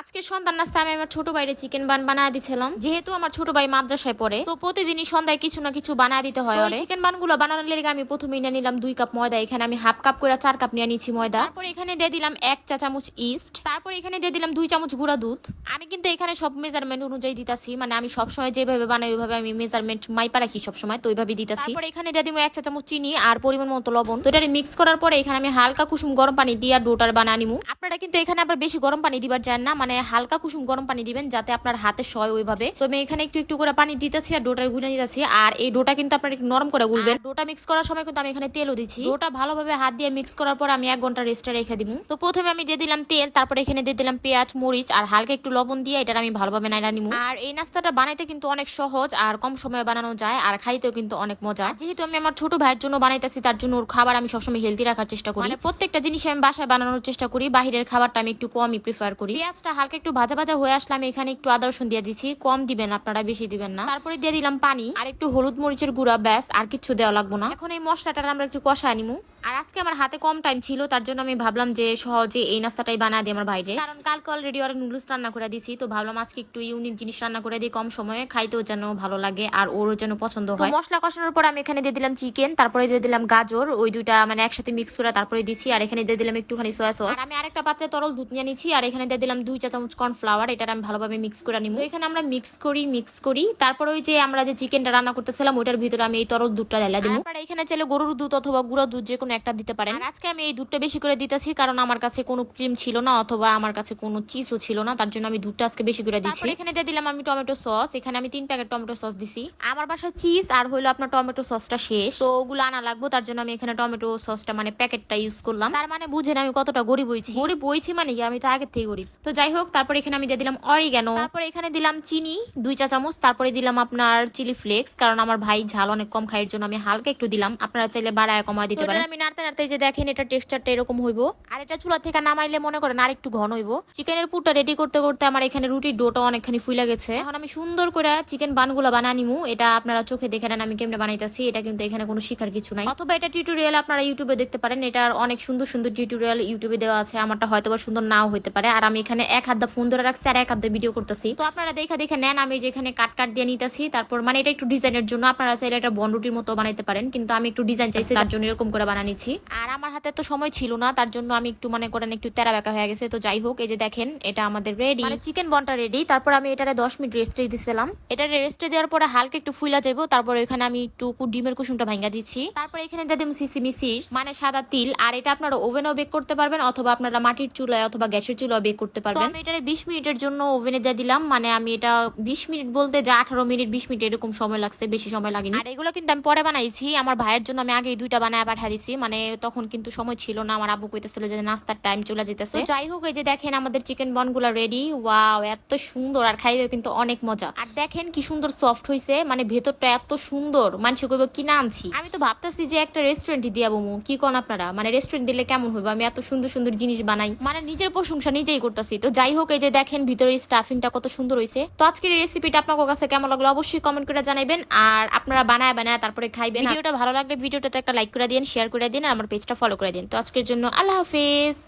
আজকে সন্ধ্যার নাস্তা আমি আমার ছোট ভাইরে চিকেন বান বানায় দিছিলাম। যেহেতু আমার ছোট ভাই মাদ্রাসায় পড়ে তো প্রতিদিনই সন্ধ্যায় কিছু না কিছু বানায় দিতে হয় চিকেন বানগুলো বানানোর লেগে আমি প্রথমে নিয়ে নিলাম দুই কাপ ময়দা এখানে আমি হাফ কাপ করে চার কাপ নিয়ে নিচ্ছি ময়দা। তারপর এখানে দিয়ে দিলাম এক চা চামচ ইস্ট তারপর এখানে দিয়ে দিলাম দুই চামচ গুঁড়া দুধ। আমি কিন্তু এখানে সব মেজারমেন্ট অনুযায়ী দিতাছি মানে আমি সবসময় যেভাবে বানাই ওইভাবে আমি মেজারমেন্ট মাইপা রাখি সবসময় তো ওইভাবে দিতাছি। তারপর এখানে দিয়ে দিব এক চা চামচ চিনি আর পরিমাণ মতো লবণ। তো এটা মিক্স করার পরে এখানে আমি হালকা কুসুম গরম পানি দিয়ে ডোটার বানায় নিমু। আপনারা কিন্তু এখানে আবার বেশি গরম পানি দিবার চান না মানে হালকা কুসুম গরম পানি দিবেন যাতে আপনার হাতে সয় ওইভাবে। তো আমি এখানে একটু একটু করে পানি দিতেছি আর ডোটা গুলে দিতেছি আর এই ডোটা কিন্তু আপনার একটু নরম করে গুলবেন। ডোটা মিক্স করার সময় কিন্তু আমি এখানে তেলও দিচ্ছি। ডোটা ভালোভাবে হাত দিয়ে মিক্স করার পর আমি এক ঘণ্টা রেস্টে রেখে দিব। তো প্রথমে আমি দিয়ে দিলাম তেল তারপরে এখানে দিয়ে দিলাম পেঁয়াজ মরিচ আর হালকা একটু লবণ দিয়ে এটা আমি ভালোভাবে নাইরা নিব। আর এই নাস্তাটা বানাইতে কিন্তু অনেক সহজ আর কম সময়ে বানানো যায় আর খাইতেও কিন্তু অনেক মজা। যেহেতু আমি আমার ছোট ভাইয়ের জন্য বানাইতেছি তার জন্য ওর খাবার আমি সবসময় হেলদি রাখার চেষ্টা করি। মানে প্রত্যেকটা জিনিস আমি বাসায় বানানোর চেষ্টা করি বাহিরের খাবারটা আমি একটু কমই প্রিফার করি। পেঁয়াজটা হালকা একটু ভাজা ভাজা হয়ে আসলে আমি এখানে একটু আদা রসুন দিয়ে দিচ্ছি কম দিবেন, আপনারা বেশি দিবেন না। তারপরে দিয়ে দিলাম পানি। আর একটু হলুদ মরিচের গুঁড়া, ব্যাস, আর কিছু দেওয়া লাগবো না। এখন এই মশলাটা আমরা একটু কষা নিমু। আর আজকে আমার হাতে কম টাইম ছিল তার জন্য আমি ভাবলাম যে সহজে এই নাস্তাটাই বানা দিই আমার বাইরে। কারণ কালকে অলরেডি ওরা নুডলস রান্না করে দিছি তো ভাবলাম আজকে একটু ইউনিক জিনিস রান্না করে দিই কম সময়ে খাইতেও যেন ভালো লাগে আর ওরও যেন পছন্দ হয়। মশলা কষানোর পর আমি এখানে দিয়ে দিলাম চিকেন তারপরে দিয়ে দিলাম গাজর ওই দুইটা মানে একসাথে মিক্স করে তারপরে দিছি আর এখানে দিয়ে দিলাম একটুখানি সয়া সস আমি আরেকটা পাত্রে তরল দুধ নিয়ে নিচ্ছি আর এখানে দিয়ে দিলাম দুই চা চামচ কর্নফ্লাওয়ার এটা আমি ভালোভাবে মিক্স করে নিব। এখানে আমরা মিক্স করি মিক্স করি তারপর ওই যে আমরা যে চিকেনটা রান্না করতেছিলাম ওইটার ভিতরে আমি এই তরল দুধটা ঢেলা দিব। আপনারা এখানে চাইলে গরুর দুধ অথবা গুঁড়ো দুধ যে কোনো একটা দিতে পারেন। আর আজকে আমি এই দুধটা বেশি করে দিতেছি কারণ আমার কাছে কোনো ক্রিম ছিল না অথবা আমার কাছে কোনো চিজও ছিল না তার জন্য আমি দুধটা আজকে বেশি করে দিচ্ছি এখানে দিয়ে দিলাম আমি টমেটো সস এখানে আমি তিন প্যাকেট টমেটো সস দিছি। আমার বাসায় চিজ আর হইল আপনার টমেটো সসটা শেষ। তো ওগুলো আনা লাগবো তার জন্য আমি এখানে টমেটো সসটা মানে প্যাকেটটা ইউজ করলাম। তার মানে বুঝেন আমি কতটা গরিব হয়েছি। গরিব হয়েছি মানে কি? আমি তো আগের থেকে গরিব। তো যাই হোক তারপর এখানে আমি দিয়ে দিলাম অরিগ্যানো তারপরে এখানে দিলাম চিনি দুই চা চামচ। তারপরে দিলাম আপনার চিলি ফ্লেক্স কারণ আমার ভাই ঝাল অনেক কম খাইয়ের জন্য আমি হালকা একটু দিলাম। আপনারা চাইলে বাড়ায় কমায় দিতে পারেন। আমি নাড়তে নাড়তে যে দেখেন এটা টেক্সচারটা এরকম হইব। আর এটা চুলা থেকে নামাইলে মনে করেন আর একটু ঘন হইব। চিকেনের পুরটা রেডি করতে করতে আমার এখানে রুটির ডোটা অনেকখানি ফুলে গেছে। এখন আমি সুন্দর করে চিকেন বানগুলো বানা নিমু। এটা আপনারা চোখে দেখে নেন আমি কেমনে বানাইতেছি। এটা কিন্তু এখানে কোনো শিখার কিছু নাই। অথবা এটা টিউটোরিয়াল আপনারা ইউটিউবে দেখতে পারেন। এটার অনেক সুন্দর সুন্দর টিউটোরিয়াল ইউটিউবে দেওয়া আছে। আমারটা হয়তো বা সুন্দর নাও হইতে পারে। আর আমি এখানে এক হাত ফোন ধরে রাখছি আর এক হাত ভিডিও করতেছি। তো আপনারা দেখে দেখে নেন আমি যেখানে কাট কাট দিয়ে নিতেছি। তারপর মানে এটা একটু ডিজাইনের জন্য আপনারা চাইলে এটা বন বনরুটির মতো বানাইতে পারেন। কিন্তু আমি একটু ডিজাইন চাইছি তার জন্য এরকম করে বানানিছি আর আমার হাতে তো সময় ছিল না, তার জন্য আমি একটু মনে করেন একটু তেরা বেকা হয়ে গেছে। তো যাই হোক, এই যে দেখেন, এটা আমাদের রেডি মানে চিকেন বনটা রেডি তারপর আমি এটারে দশ মিনিট রেস্টে দিছিলাম। এটা রেস্টে দেওয়ার পরে হালকা একটু ফুইলা যাব তারপর এখানে আমি একটু ডিমের কুসুমটা ভাঙ্গা দিচ্ছি। তারপর এখানে দিয়ে সিসিমি সিডস মানে সাদা তিল। আর এটা আপনারা ওভেনও বেক করতে পারবেন, অথবা আপনারা মাটির চুলায় অথবা গ্যাসের চুলায় বেক করতে পারবেন। আমি এটারে বিশ মিনিটের জন্য ওভেনে দিয়ে দিলাম মানে আমি এটা বিশ মিনিট বলতে যা আঠারো মিনিট, বিশ মিনিট এরকম সময় লাগছে, বেশি সময় লাগেনি। আর এগুলো কিন্তু আমি পরে বানাইছি, আমার ভাইয়ের জন্য আমি আগে দুইটা বানায় পাঠা দিছি। মানে তখন কিন্তু সময় ছিল না। আমার আব্বু কইতেছিল যে নাস্তার টাইম চলে যেতেছে। যাই হোক, এই যে দেখেন আমাদের চিকেন বনগুলো রেডি ওয়াও এত সুন্দর। আর খাইতেও কিন্তু অনেক মজা। আর দেখেন কি সুন্দর সফট হইছে। মানে ভেতরটা এত সুন্দর। মানুষ কইব, কি না আনছি? আমি তো ভাবতেছি যে একটা রেস্টুরেন্টই দিয়া বমু। কি কোন আপনারা? মানে রেস্টুরেন্ট দিলে কেমন হইব? আমি এত সুন্দর সুন্দর জিনিস বানাই। মানে নিজের প্রশংসা নিজেই করতেছি। তো যাই হোক, এই যে দেখেন ভিতরের স্টাফিংটা কত সুন্দর হইছে। তো আজকের রেসিপিটা আপনার কাছে কেমন লাগল অবশ্যই কমেন্ট করে জানাবেন আর আপনারা বানায় বানায় তারপরে খাইবেন। ভিডিওটা ভালো লাগলে ভিডিওটাতে একটা লাইক করে দিন শেয়ার করে দিন আর আমার পেজটা ফলো করে দিন। তো আজকের জন্য আল্লাহ হাফেজ।